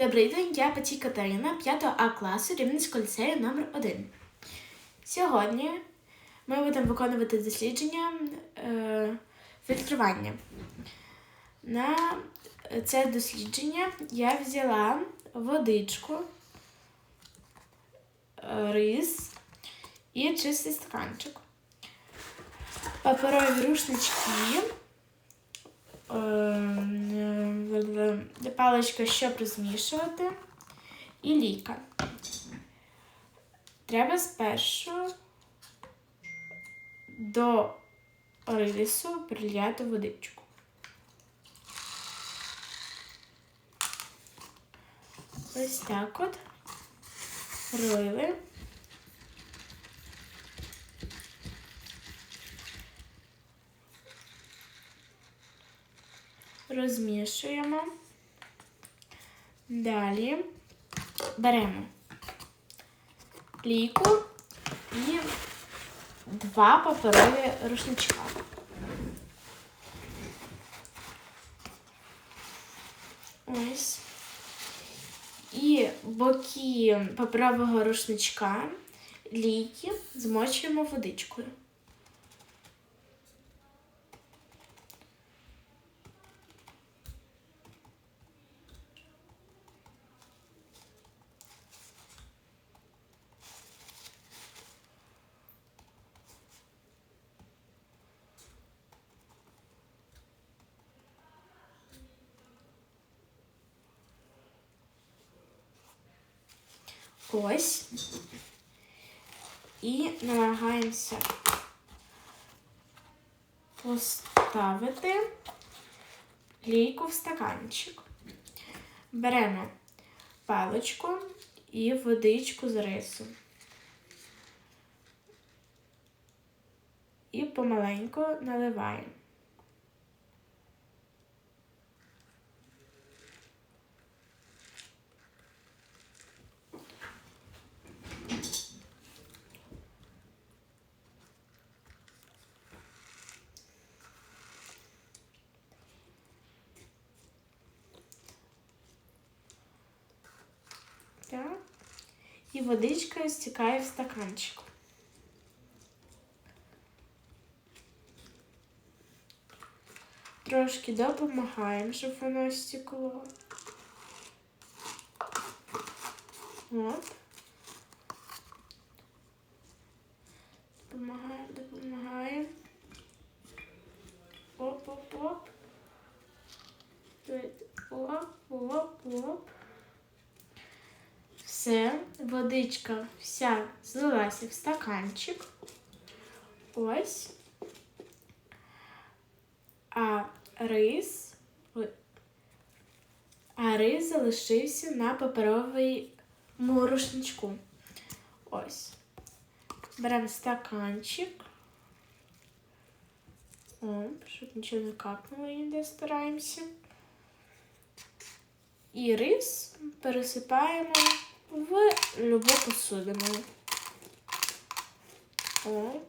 Добрий день, я Паті Катерина, 5 А класу Рівненського ліцею номер 1 Сьогодні ми будемо виконувати дослідження е, фільтрування. На це дослідження я взяла водичку, е, рис і чистий стаканчик. Паперові рушнички. Е, паличка, щоб розмішувати, і ліка. Треба спершу до рису прильяти водичку. Ось так от рили. Розмішуємо. Далі беремо лійку і два паперові рушничка. Ось. І боки паперового рушничка лійки змочуємо водичкою. Ось. І намагаємося поставити лійку в стаканчик. Беремо паличку і водичку з рису. І помаленьку наливаємо. Так. І водичка стікає в стаканчик. Трошки допомагаємо, щоб воно стекло. От. Допомагаємо, допомагаємо. Оп-оп-оп. Оп-оп-оп. Все, водичка вся злилася в стаканчик. Ось. А рис, а рис залишився на паперовому рушничку. Ось. Беремо стаканчик. О, щоб нічого не капнуло ніде стараємося. І рис пересипаємо в любу посудину. О.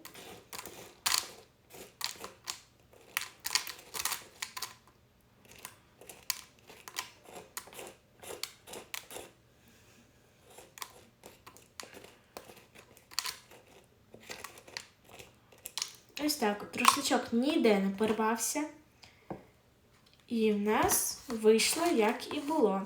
Ось так от рушничок ніде не порвався. І в нас вийшло, як і було.